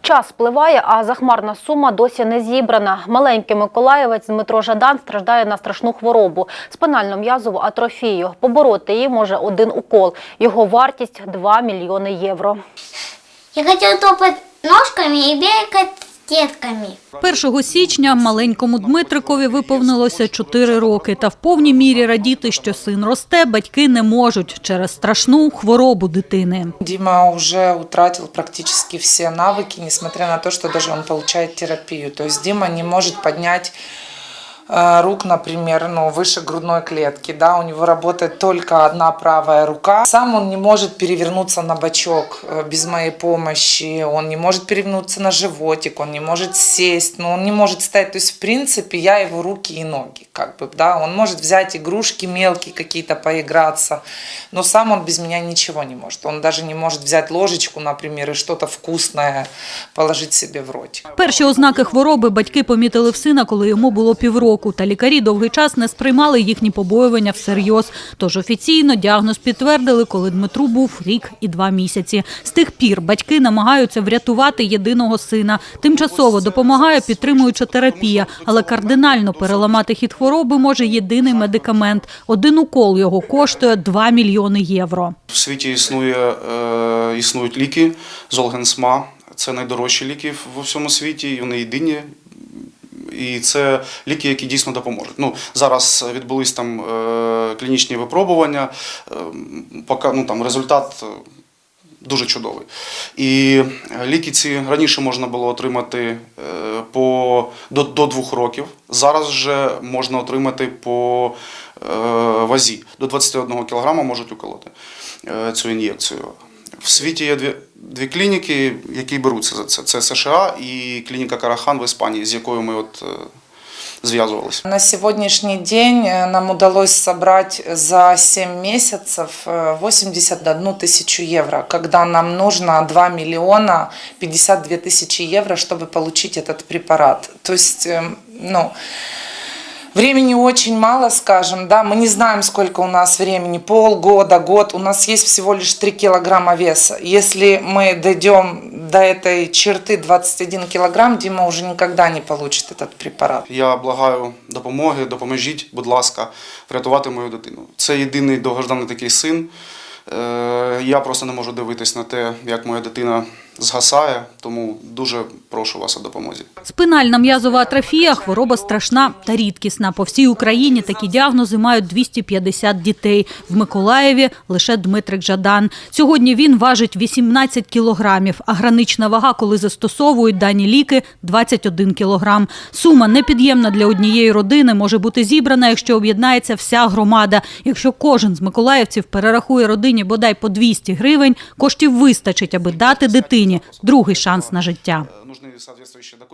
Час спливає, а захмарна сума досі не зібрана. Маленький миколаєвець Дмитро Жадан страждає на страшну хворобу – спинальну м'язову атрофію. Побороти її може один укол. Його вартість – 2 мільйони євро. Я хотів топать ножками і бегать детками. 1 січня маленькому Дмитрикові виповнилося 4 роки. Та в повній мірі радіти, що син росте, батьки не можуть через страшну хворобу дитини. Діма вже втратив практично всі навики, несмотря на то, що даже він отримує терапію. То Діма Дима не може поднять э, рук, например, ну, выше грудной клетки, да, у него работает только одна правая рука. Сам он не может перевернуться на бочок э, без моей помощи, он не может перевернуться на животик, он не может сесть, ну, он не может стоять. То есть, в принципе, я его руки и ноги, как бы, да, он может взять игрушки мелкие какие-то, поиграться, но сам он без меня ничего не может. Он даже не может взять ложечку, например, и что-то вкусное положить себе в ротик. Перші ознаки хвороби батьки помітили в сина, коли йому було півроку. Та лікарі довгий час не сприймали їхні побоювання всерйоз. Тож офіційно діагноз підтвердили, коли Дмитру був рік і два місяці. З тих пір батьки намагаються врятувати єдиного сина. Тимчасово допомагає підтримуюча терапія, але кардинально переламати хід хвороби може єдиний медикамент. Один укол його коштує 2 мільйони євро. В світі існує, е, існують ліки Золгенсма. Це найдорожчі ліки в всьому світі, і вони єдині. І це ліки, які дійсно допоможуть. Ну, зараз відбулись там е, клінічні випробування, е, поки, ну, там, результат е, дуже чудовий. І ліки ці раніше можна було отримати по, до, до двох років. Зараз вже можна отримати по е, вазі. До 21 кг можуть уколоти цю ін'єкцію. В світі є дві, дві клініки, які беруться за це. Це США і клініка Карахан в Іспанії, з якою ми от, е, зв'язувалися. На сегодняшний день э, нам удалось собрать за 7 месяцев э, 81 тысячу евро, когда нам нужно 2 миллиона 52 тысячи евро, чтобы получить этот препарат. То есть, э, ну, Времени очень мало, скажем, да, мы не знаем, сколько у нас времени, полгода, год, у нас есть всего лишь 3 килограмма веса. Если мы дойдем до этой черты 21 килограмм, Дима уже никогда не получит этот препарат. Я благаю допомоги, допоможіть, будь ласка, врятувати мою дитину. Це єдиний довгожданий такий син. Е, Я просто не можу дивитись на те, як моя дитина згасає, тому дуже прошу вас о допомозі. Спинальна м'язова атрофія – хвороба страшна та рідкісна. По всій Україні такі діагнози мають 250 дітей. В Миколаєві лише Дмитрик Жадан. Сьогодні він важить 18 кілограмів, а гранична вага, коли застосовують дані ліки – 21 кілограм. Сума непід'ємна для однієї родини може бути зібрана, якщо об'єднається вся громада. Якщо кожен з миколаївців перерахує родині бодай по 200 гривень, коштів вистачить, аби дати дитині другий шанс на життя.